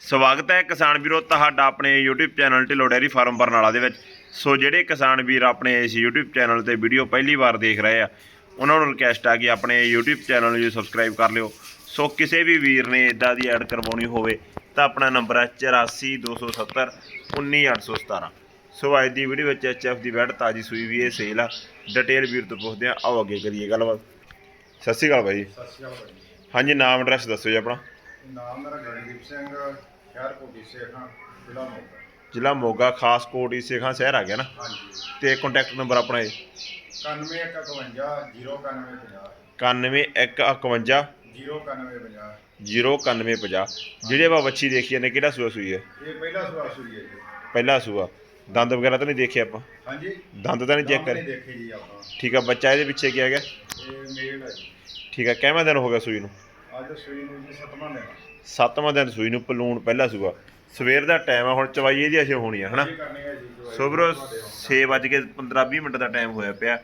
ਸਵਾਗਤ ਹੈ ਕਿਸਾਨ ਵੀਰੋ ਤੁਹਾਡਾ ਆਪਣੇ YouTube channel Dhillon dairy farm Barnala ਦੇ ਵਿੱਚ। ਸੋ ਜਿਹੜੇ ਕਿਸਾਨ ਵੀਰ ਆਪਣੇ ਇਸ YouTube ਚੈਨਲ ਤੇ ਵੀਡੀਓ ਪਹਿਲੀ ਵਾਰ ਦੇਖ ਰਹੇ ਆ ਉਹਨਾਂ ਨੂੰ ਰਿਕਵੈਸਟ ਆ ਕਿ ਆਪਣੇ YouTube ਚੈਨਲ ਨੂੰ ਸਬਸਕ੍ਰਾਈਬ ਕਰ ਲਿਓ। ਸੋ ਕਿਸੇ ਵੀ ਵੀਰ ਨੇ ਇਦਾਂ ਦੀ ਐਡ ਕਰਵਾਉਣੀ ਹੋਵੇ ਤਾਂ ਆਪਣਾ ਨੰਬਰ ਹੈ 84270 19817 ਸੋ ਅੱਜ ਦੀ ਵੀਡੀਓ ਵਿੱਚ ਐਚਐਫ ਦੀ ਵੈਟ ਤਾਜੀ ਸੂਈ ਵੀ ਇਹ ਸੇਲ ਆ। ਡਿਟੇਲ ਵੀਰ ਤੋਂ ਪੁੱਛਦੇ ਆ ਆਓ ਅੱਗੇ ਕਰੀਏ ਗੱਲਬਾਤ। ਸਤਿ ਸ਼੍ਰੀ ਅਕਾਲ ਬਾਈ। ਸਤਿ ਸ਼੍ਰੀ ਅਕਾਲ ਹਾਂਜੀ ਨਾਮ ਐਡਰੈਸ ਦੱਸੋ ਜੀ ਆਪਣਾ। ਨਾਮ ਮੇਰਾ ਗਗਨਦੀਪ ਸਿੰਘ ਸ਼ਹਿਰ ਕੋਟੀ ਸੇਖਾਂ ਜ਼ਿਲ੍ਹਾ ਮੋਗਾ। ਜ਼ਿਲ੍ਹਾ ਮੋਗਾ ਖਾਸ ਕੋਟ ਇਸੇਖਾਂ ਸ਼ਹਿਰ ਆ ਗਿਆ ਨਾ? ਹਾਂਜੀ। ਤੇ ਕੰਟੈਕਟ ਨੰਬਰ ਆਪਣਾ ਇਹ? 9151 09150 9151 09150 09150 ਜਿਹੜੇ ਆਪਾਂ ਵੱਛੀ ਦੇਖੀ ਜਾਂਦੇ ਕਿਹੜਾ ਸੂਆ ਸੂਈ ਹੈ? ਇਹ ਪਹਿਲਾ ਸਵਾਲ ਸੂਈ ਹੈ ਜੀ। ਪਹਿਲਾ ਸੂਆ। ਦੰਦ ਵਗੈਰਾ ਤਾਂ ਨਹੀਂ ਦੇਖੇ ਆਪਾਂ? ਹਾਂਜੀ। ਦੰਦ ਤਾਂ ਨਹੀਂ ਚੈੱਕ ਕਰੇ? ਦੇਖੇ ਜੀ ਆਪਾਂ। ਠੀਕ ਆ ਬੱਚਾ ਇਹਦੇ ਪਿੱਛੇ ਕੀ ਆ ਗਿਆ ਇਹ ਮੇਲ ਹੈ ਜੀ। ਠੀਕ ਆ ਕਿੰਨਾ ਦਿਨ ਹੋ ਗਿਆ ਸੂਈ ਨੂੰ? ਅੱਜ ਸੂਈ ਨੂੰ ਜੀ ਸਤਵਾਂ ਦਿਨ। ਸੱਤਵਾਂ ਦਿਨ ਸੂਈ ਨੂੰ ਪਲੂਣ ਪਹਿਲਾ ਸੂਆ। ਸਵੇਰ ਦਾ ਟਾਈਮ ਆ ਹੁਣ ਚਵਾਈ ਇਹਦੀ ਅਸ਼ੇ ਹੋਣੀ ਆ ਹਨਾ? ਇਹ ਕਰਨੀ ਹੈ ਜੀ ਜੋ ਸੋ ਵੀਰੋ 6:15-20 ਮਿੰਟ ਦਾ ਟਾਈਮ ਹੋਇਆ ਪਿਆ।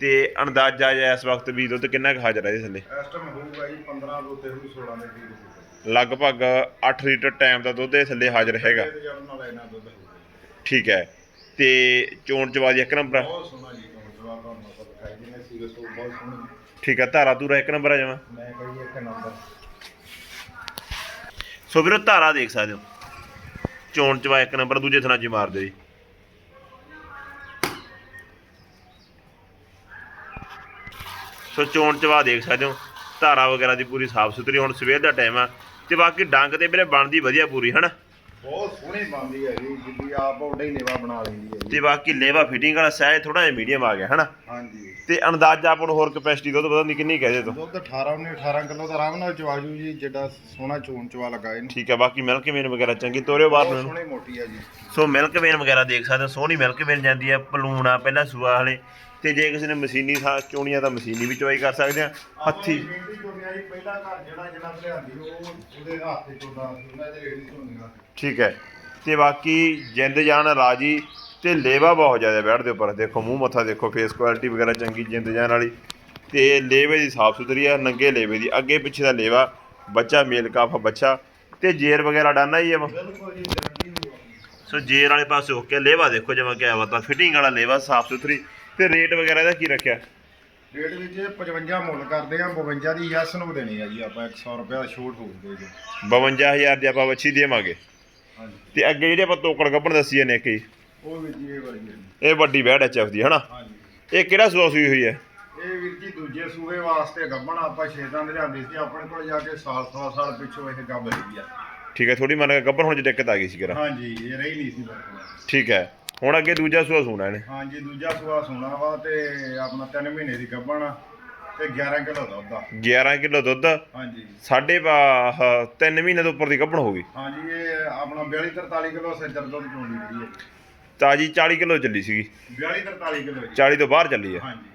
ਤੇ ਅੰਦਾਜ਼ਾ ਜਿਹਾ ਇਸ ਵਕਤ ਵੀ ਦੁੱਧ ਕਿੰਨਾ ਕੁ ਹਾਜ਼ਰ ਹੈ ਇਹਦੇ ਥੱਲੇ? ਇਸ ਟਾਈਮ ਹੋਊਗਾ ਜੀ 15 ਤੋਂ ਤੇ ਹੋਊ 16 ਦੇ ਵੀਹ ਲਗਭਗ 8 ਲੀਟਰ ਟਾਈਮ ਦਾ ਦੁੱਧ ਇਹ ਥੱਲੇ ਹਾਜ਼ਰ ਹੈਗਾ। ਤੇ ਜਦ ਨਾਲ ਇਹਨਾਂ ਦੁੱਧ ਹੋਊਗਾ ਜੀ। ਠੀਕ ਹੈ। ਤੇ ਚੋਣ ਚਵਾਜੀ ਇੱਕ ਨੰਬਰ ਆ। ਬਹੁਤ ਸੋਹਣਾ ਜੀ ਤੁਹਾਨੂੰ ਜਵਾਬ ਤੁਹਾਨੂੰ ਮਤਲਬ ਦਿਖਾਈ ਜਿਵੇਂ ਸੀਗੇ ਸੋ ਬਹੁਤ ਸੋਹਣੀ ਠੀਕ ਹੈ ਧਾਰਾ ਧੂਰਾ ਇੱਕ ਨੰਬਰ ਆ ਜਾਵਾਂ ਮੈਂ ਕਹੀ ਇੱਕ ਨੰਬਰ ਸੋ ਵੀਰੋ ਧਾਰਾ ਦੇਖ ਸਕਦੇ ਹੋ। ਚੋਣ ਚਵਾ ਇੱਕ ਨੰਬਰ ਦੂਜੇ ਥਣਾ ਜੀ ਮਾਰ ਦਿਓ ਜੀ। ਸੋ ਚੋਣ ਚਵਾ ਦੇਖ ਸਕਦੇ ਹੋ। ਧਾਰਾ ਵਗੈਰਾ ਦੀ ਪੂਰੀ ਸਾਫ਼ ਸੁਥਰੀ ਹੁਣ ਸਵੇਰ ਦਾ ਟਾਈਮ ਆ। ਤੇ ਬਾਕੀ ਡੰਗ ਤੇ ਵੀਰੇ ਬਣਦੀ ਵਧੀਆ ਪੂਰੀ ਹਨਾ? ਬਹੁਤ ਸੋਹਣੀ ਬਣਦੀ ਹੈ ਜੀ ਜਿੱਦੀ ਆਪ ਉਹਦਾ ਹੀ ਲੇਵਾ ਬਣਾ ਲੈਂਦੀ ਹੈ ਤੇ ਬਾਕੀ ਲੇਵਾ ਫਿਟਿੰਗ ਵਾਲਾ ਸਾਇਜ਼ ਥੋੜਾ ਜਿਹਾ ਮੀਡੀਅਮ ਆ ਗਿਆ ਹਨਾ? ਹਾਂਜੀ। ਤੇ ਅੰਦਾਜ਼ਾ ਆਪਾਂ ਨੂੰ ਹੋਰ ਕਪੈਸਿਟੀ ਦੁੱਧ ਪਤਾ ਨਹੀਂ ਕਿੰਨੀ ਕਹਦੇ ਤੋਂ। ਦੁੱਧ 18 ਨੇ 18 ਕਿਲੋ ਦਾ ਆਰਾਮ ਨਾਲ ਚਵਾਜੂ ਜੀ ਜਿਹੜਾ ਸੋਹਣਾ ਚੋਣ ਚਵਾ ਲੱਗਾ ਇਹਨੂੰ। ਠੀਕ ਹੈ ਬਾਕੀ ਮਿਲਕ ਵੇਨ ਵਗੈਰਾ ਚੰਗੀ ਤੋਰਿਓ ਬਾਹਰ ਨੂੰ। ਸੋਹਣੀ ਮੋਟੀ ਹੈ ਜੀ। ਸੋ ਮਿਲਕ ਵੇਨ ਵਗੈਰਾ ਦੇਖ ਸਕਦੇ ਹੋ ਸੋਹਣੀ ਮਿਲਕ ਵੇਨ ਜਾਂਦੀ ਹੈ ਪਲੂਣਾ ਪਹਿਲਾਂ ਸੂਆ ਹਲੇ ਤੇ ਜੇ ਕਿਸੇ ਨੇ ਮਸ਼ੀਨੀ ਚੋਣੀਆਂ ਤਾਂ ਮਸ਼ੀਨੀ ਵੀ ਚਵਾਈ ਕਰ ਸਕਦੇ ਆ। ਹੱਥੀ। ਬੇਟੀ ਚੋਣਿਆ ਜੀ ਪਹਿਲਾ ਘਰ ਜਿਹੜਾ ਜਿਹੜਾ ਲਿਆਂਦੀ ਉਹ ਉਹਦੇ ਹੱਥ ਤੇ ਚੋਦਾ ਉਹਨਾਂ ਦੇ ਰੇੜੀ ਚੋਣੀਆਂ ਠੀਕ ਹੈ ਤੇ ਬਾਕੀ ਜਿੰਦ ਜਾਨ ਰਾਜੀ ਤੇ ਲੇਵਾ ਬਹੁਤ ਜ਼ਿਆਦਾ ਬੈਠ ਦੇ ਉੱਪਰ। ਦੇਖੋ ਮੂੰਹ ਮੱਥਾ ਦੇਖੋ ਫੇਸ ਕੁਆਲਿਟੀ ਵਗੈਰਾ ਚੰਗੀ ਜਿੰਦ ਜਾਨ ਵਾਲੀ। ਤੇ ਲੇਵੇ ਦੀ ਸਾਫ਼ ਸੁਥਰੀ ਆ ਨੰਗੇ ਲੇਵੇ ਦੀ। ਅੱਗੇ ਪਿੱਛੇ ਦਾ ਲੇਵਾ ਬੱਚਾ ਮੇਲ ਕਾਫ ਬੱਚਾ। ਤੇ ਜੇਰ ਵਗੈਰਾ ਡਾਨਾ ਹੀ ਆ ਸੋ ਜੇਰ ਵਾਲੇ ਪਾਸੇ ਹੋ ਕੇ ਲੇਵਾ ਦੇਖੋ ਜਿਵੇਂ ਕਿਹਾ ਵਾ ਫਿਟਿੰਗ ਵਾਲਾ ਲੇਵਾ ਸਾਫ਼ ਸੁਥਰੀ। ਤੇ ਰੇਟ ਵਗੈਰਾ ਦਾ ਕੀ ਰੱਖਿਆ? ਰੇਟ ਵਿੱਚ ਇਹ 55 ਮੁੱਲ ਕਰਦੇ ਆ 52 ਦੀ ਯੈਸ ਨੂੰ ਦੇਣੀ ਆ ਜੀ ਆਪਾਂ 100 ਰੁਪਏ ਦਾ ਛੋਟ ਹੋਊਗਾ ਜੀ 52000 ਦੀ ਆਪਾਂ ਵੱਛੀ ਦੇਵਾਂਗੇ। ਹਾਂਜੀ। ਤੇ ਅੱਗੇ ਜਿਹੜੇ ਆਪਾਂ ਤੋਕੜ ਗੱਭਣ ਦੱਸੀ ਜਾਂਦੇ ਇੱਕ ਉਹ ਵੀ ਜੀ ਇਹ ਵਾਲੀ ਹੈ ਜੀ। ਇਹ ਵੱਡੀ ਬੈੜ ਐਚਐਫ ਦੀ ਹਨਾ? ਹਾਂਜੀ। ਇਹ ਕਿਹੜਾ ਸੂਆ ਸੂਈ ਹੋਈ ਹੈ? ਇਹ ਵੀਰ ਜੀ ਦੂਜੇ ਸੂਏ ਵਾਸਤੇ ਗੱਬਣ ਆਪਾਂ ਛੇਦਾਂ ਦੇ ਲਿਆਂਦੀ ਸੀ ਆਪਣੇ ਕੋਲ ਜਾ ਕੇ ਸਾਲ ਸਵਾ ਸਾਲ ਪਿੱਛੋਂ ਇਹ ਗੱਬ ਰਹੀ ਆ। ਠੀਕ ਹੈ ਥੋੜੀ ਮੰਨ ਕੇ ਗੱਭਣ ਹੁਣ ਚ ਦਿੱਕਤ ਆ ਗਈ ਸੀ ਕਰਾ ਹਾਂਜੀ ਇਹ ਰਹੀ ਨਹੀਂ ਸੀ ਠੀਕ ਹੈ ਹੁਣ ਅੱਗੇ ਦੂਜਾ ਸੂਆ ਸੂਣਾ ਇਹਨੇ। ਹਾਂਜੀ ਦੂਜਾ ਸੂਆ ਸੋਨਾ ਵਾ ਤੇ ਆਪਣਾ 3 ਮਹੀਨੇ ਦੀ ਗੱਬਣ ਤੇ 11 ਕਿਲੋ ਦੁੱਧ ਆ। 11 ਕਿਲੋ ਦੁੱਧ। ਹਾਂਜੀ। ਸਾਢੇ 3 ਮਹੀਨੇ ਤੋਂ ਉੱਪਰ ਦੀ ਗੱਭਣ ਹੋ ਗਈ। ਹਾਂਜੀ ਇਹ ਆਪਣਾ 42 43 ਕਿਲੋ ਸੱਜਰ ਦੁੱਧ ਚੋਂਦੀ ਰਹੀ ਹੈ। ਤਾਜੀ 40 ਕਿਲੋ ਚੱਲੀ ਸੀਗੀ। 42 43 ਕਿਲੋ ਜੀ। 40 ਤੋਂ ਬਾਹਰ ਚੱਲੀ ਹੈ ਹਾਂਜੀ।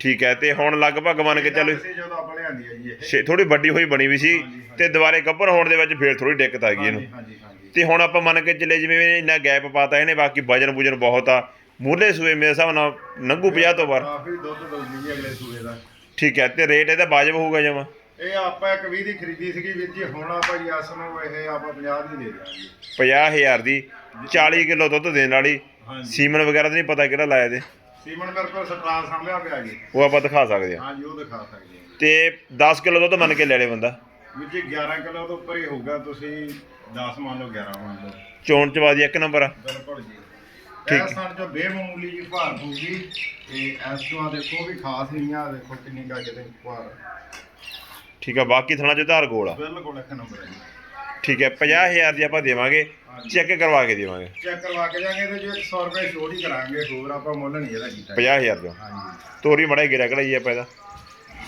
ਠੀਕ ਹੈ ਤੇ ਹੁਣ ਲਗਭਗ ਮੰਨ ਕੇ ਚੱਲੋ ਅਸੀਂ ਜਦੋਂ ਆਪਾਂ ਲਿਆਂਦੀ ਹੈ ਜੀ ਇਹ। ਛੇ ਥੋੜੀ ਵੱਡੀ ਹੋਈ ਬਣੀ ਵੀ ਸੀ ਹਾਂਜੀ, ਹਾਂਜੀ। ਤੇ ਦੁਬਾਰੇ ਗੱਭਣ ਹੋਣ ਦੇ ਵਿੱਚ ਫੇਰ ਥੋੜੀ ਦਿੱਕਤ ਆ ਗਈ ਇਹਨੂੰ। ਹਾਂਜੀ ਤੇ ਹੁਣ ਆਪਾਂ ਮੰਨ ਕੇ ਚੱਲੇ ਜਿਵੇਂ ਇੰਨਾ ਗੈਪ ਪਾਤਾ ਇਹਨੇ ਬਾਕੀ ਵਜਨ ਵੁਜਨ ਬਹੁਤ ਆ। ਮੂਲੇ ਸੂਏ ਮੇਰੇ ਹਿਸਾਬ ਨਾਲ ਨੰਗੂ 50 ਤੋਂ ਬਾਹਰ ਕਾਫੀ ਦੁੱਧ ਜੀ ਅਗਲੇ ਸੂਏ ਦਾ। ਠੀਕ ਹੈ ਤੇ ਰੇਟ ਇਹਦਾ ਵਾਜਬ ਹੋਊਗਾ ਜਮਾ? ਇਹ ਆਪਾਂ ਇੱਕ 20 ਦੀ ਖਰੀਦੀ ਸੀਗੀ ਵੀਰ ਜੀ ਹੁਣ ਆਪਾਂ ਯਸ ਨੂੰ ਇਹ ਆਪਾਂ 50 ਦੀ ਦੇ ਦਿਆਂਗੇ। 50000 ਦੀ 40 ਕਿਲੋ ਦੁੱਧ ਦੇਣ ਵਾਲੀ ਹਾਂਜੀ। ਸੀਮਨ ਵਗੈਰਾ ਤਾਂ ਨਹੀਂ ਪਤਾ ਕਿਹੜਾ ਲਾਇਆ ਤੇ ਸੀਮਨ ਮੇਰੇ ਕੋਲ ਸਟਰਾਲ ਸਾਂਭਿਆ ਪਿਆ ਜੀ। ਉਹ ਆਪਾਂ ਦਿਖਾ ਸਕਦੇ ਹਾਂ ਹਾਂਜੀ ਉਹ ਦਿਖਾ ਸਕਦੇ ਹਾਂ ਤੇ 10 ਕਿਲੋ ਦੁੱਧ ਮੰਨ ਕੇ ਲੈ ਲੈ ਬੰਦਾ। ਵੀਰ ਜੀ 11 ਕਿਲੋ ਤੋਂ ਉੱਪਰ ਹੀ ਹੋਊਗਾ ਤੁਸੀਂ 10 ਮੰਨ ਲਓ 11 ਮੰਨ ਲਓ। ਚੋਣ ਚਵਾਦੀ ਇੱਕ ਨੰਬਰ ਆ। ਬਿਲਕੁਲ ਜੀ। ਠੀਕ। ਇਹ ਸਾਡ ਜੋ ਬੇਮਾਮੂਲੀ ਜੀ ਭਾਰ ਹੋਊਗੀ ਤੇ ਇਸ ਤੋਂ ਆ ਦੇਖੋ ਵੀ ਖਾਸ ਨਹੀਂ ਆ ਦੇਖੋ ਕਿੰਨੀ ਕਾ ਕਿਤੇ ਭਾਰ। ਠੀਕ ਆ ਬਾਕੀ ਥਣਾ ਚ ਧਾਰ ਗੋਲ ਆ। ਬਿਲਕੁਲ ਇੱਕ ਨੰਬਰ ਹੈ ਜੀ। ਠੀਕ ਹੈ 50000 ਦੀ ਆਪਾਂ ਦੇਵਾਂਗੇ ਚੈੱਕ ਕਰਵਾ ਕੇ ਦੇਵਾਂਗੇ। ਚੈੱਕ ਕਰਵਾ ਕੇ ਜਾਗੇ ਤੇ ਜੋ 100 ਰੁਪਏ ਹੀ ਕਰਾਂਗੇ ਹੋਰ ਆਪਾਂ ਮੁੱਲ ਨਹੀਂ ਇਹਦਾ ਕੀਤਾ। 50000 ਦਾ। ਹਾਂਜੀ। ਤੋਰੀ ਮੜਾ ਗਿਰਿਆ ਕਢਾਈ ਆਪਾਂ ਇਹਦਾ।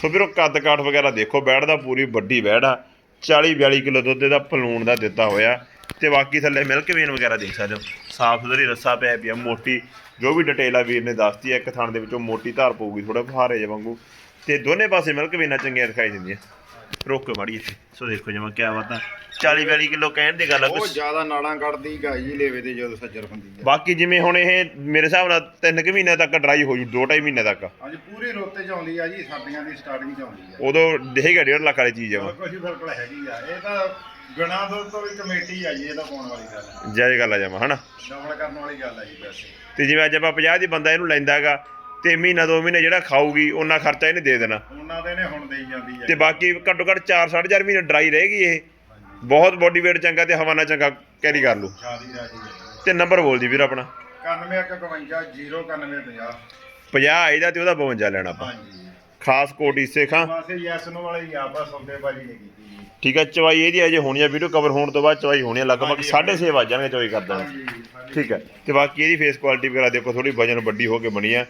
ਸੋ ਵੀਰੋ ਕੱਦ ਕਾਠ ਵਗੈਰਾ ਦੇਖੋ ਬੈੜ ਦਾ ਪੂਰੀ ਵੱਡੀ ਬੈੜ ਆ। 40 42 ਕਿਲੋ ਦੁੱਧ ਇਹਦਾ ਪਲੂਣ ਦਾ ਦਿੱਤਾ ਹੋਇਆ। ਤੇ ਬਾਕੀ ਥੱਲੇ ਮਿਲਕ ਵੇਨ ਵਗੈਰਾ ਦੇਖ ਸਕਦੇ ਹੋ। ਸਾਫ਼ ਸੁਥਰੀ ਰੱਸਾ ਪਿਆ ਪਿਆ ਮੋਟੀ ਜੋ ਵੀ ਡਿਟੇਲ ਆ ਵੀਰ ਨੇ ਦੱਸਤੀ ਹੈ ਇੱਕ ਥਣ ਦੇ ਵਿੱਚੋਂ ਮੋਟੀ ਧਾਰ ਪਊਗੀ ਥੋੜਾ ਫਹਾਰੇ ਜਿਹਾ ਵਾਂਗੂ। ਤੇ ਦੋਨੇ ਪਾਸੇ ਮਿਲਕ ਵੇਨਾਂ ਚੰਗੀਆਂ ਦਿਖਾਈ ਦਿੰਦੀਆਂ। ਰੋਕ ਕੇ ਮਾੜੀ ਇੱਥੇ ਸੋ ਦੇਖੋ ਜਮਾ ਕਿਆ ਬਾਤਾਂ 40 42 ਕਿਲੋ ਕਹਿਣ ਦੀ ਗੱਲ ਆ ਕੁਛ- ਜ਼ਿਆਦਾ ਨਾੜਾਂ ਕੱਢਦੀ ਗਾਈ ਲੇਵੇ ਤੇ ਜਦੋਂ ਸੱਜਰ ਹੁੰਦੀ ਹੈ ਬਾਕੀ ਜਿਵੇਂ ਹੁਣ ਇਹ ਮੇਰੇ ਹਿਸਾਬ ਨਾਲ 3 ਕੁ ਮਹੀਨੇ ਤੱਕ ਡਰਾਈ ਹੋ ਜੂ 2.5 ਮਹੀਨੇ ਤੱਕ। ਹਾਂਜੀ ਪੂਰੀ ਰੋਤੇ ਚ ਆਉਂਦੀ ਆ ਜੀ ਸਰਦੀਆਂ ਦੀ ਸਟਾਰਟਿੰਗ ਚ ਆਉਂਦੀ ਆ। ਉਦੋਂ ਦੇਗਾ 1.5 ਲੱਖ ਵਾਲੀ ਚੀਜ਼ ਆ। ਉਹ। ਬਿਲਕੁਲ ਹੀ ਬਿਲਕੁਲ ਹੈਗੀ ਆ। ਇਹ ਤਾਂ ਬਿਨਾਂ ਦੁੱਧ ਤੋਂ ਵੀ ਕਮੇਟੀ ਆ ਜੀ ਇਹ ਤਾਂ ਪਾਉਣ ਵਾਲੀ ਗੱਲ ਹੈ ਜਾਇਜ਼ ਗੱਲ ਆ ਜਮਾ ਹਨਾ? ਡਬਲ ਕਰਨ ਵਾਲੀ ਗੱਲ ਹੈ ਜੀ ਵੈਸੇ। ਤੇ ਜਿਵੇਂ ਅੱਜ ਆਪਾਂ 50 ਦੀ ਬੰਦਾ ਇਹਨੂੰ ਲੈਂਦਾਗਾ ਤੇ ਮਹੀਨਾ ਦੋ ਮਹੀਨੇ ਜਿਹੜਾ ਖਾਊਗੀ ਉਹਨਾਂ ਖਰਚਾ ਇਹਨੇ ਦੇ ਦੇਣਾ। ਉਹਨਾਂ ਦੇ ਨੇ ਹੁਣ ਦੇਈ ਜਾਂਦੀ ਹੈ। ਤੇ ਬਾਕੀ ਘੱਟੋ ਘੱਟ 4 4.5 ਮਹੀਨੇ ਡਰਾਈ ਰਹੇਗੀ ਇਹ। ਬਹੁਤ ਬੋਡੀ weight ਚੰਗਾ ਤੇ ਹਵਾਨਾ ਚੰਗਾ ਕੈਰੀ ਕਰ ਲੂ ਸ਼ਾਦੀ ਰਾਜੀ ਹੈ। ਤੇ ਨੰਬਰ ਬੋਲ ਦੀ ਵੀਰ ਆਪਣਾ। 9151 09150 50 ਇਹਦਾ ਤੇ ਉਹਦਾ 52 ਲੈਣਾ ਆਪਾਂ। ਹਾਂਜੀ। ਖਾਸ ਕੋਟ ਇਸੇ ਖਾਂ। ਬਸ ਯੈਸ ਨੂੰ ਵਾਲੇ ਹੀ ਆ ਬਸ ਸੌਦੇਬਾਜ਼ੀ ਨਹੀਂ ਕੀਤੀ ਜੀ। ਠੀਕ ਹੈ ਚਵਾਈ ਇਹਦੀ ਅਜੇ ਹੋਣੀ ਆ ਵੀਡੀਓ ਕਵਰ ਹੋਣ ਤੋਂ ਬਾਅਦ ਚਵਾਈ ਹੋਣੀ ਆ ਲਗਭਗ 6:30 ਵੱਜ ਜਾਣਗੇ ਚਵਾਈ ਕਰ ਦਾਂਗੇ ਹਾਂਜੀ ਹਾਂਜੀ। ਠੀਕ ਹੈ ਤੇ ਬਾਕੀ ਇਹਦੀ ਫੇਸ ਕੁਆਲਿਟੀ ਵਗੈਰਾ ਦੇਖੋ ਥੋੜੀ ਵਜਨ ਵੱਡੀ ਹੋ ਕੇ ਬਣੀ ਆ।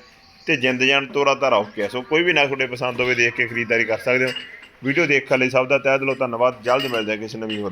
ਤੇ ਜਿੰਦ ਜਾਨ ਤੋਰਾ ਤਾਰਾ ਓਕੇ ਸੋ ਕੋਈ ਵੀ ਨਾ ਤੁਹਾਡੇ ਪਸੰਦ ਹੋਵੇ, ਦੇਖ ਕੇ ਖਰੀਦਦਾਰੀ ਕਰ ਸਕਦੇ ਹੋ। ਵੀਡੀਓ ਦੇਖਣ ਲਈ ਸਭ ਦਾ ਤਹਿ ਦਿਲੋਂ ਧੰਨਵਾਦ। ਜਲਦ ਮਿਲਦੇ ਹਾਂ ਕਿਸੇ ਨਵੀਂ ਹੋਰ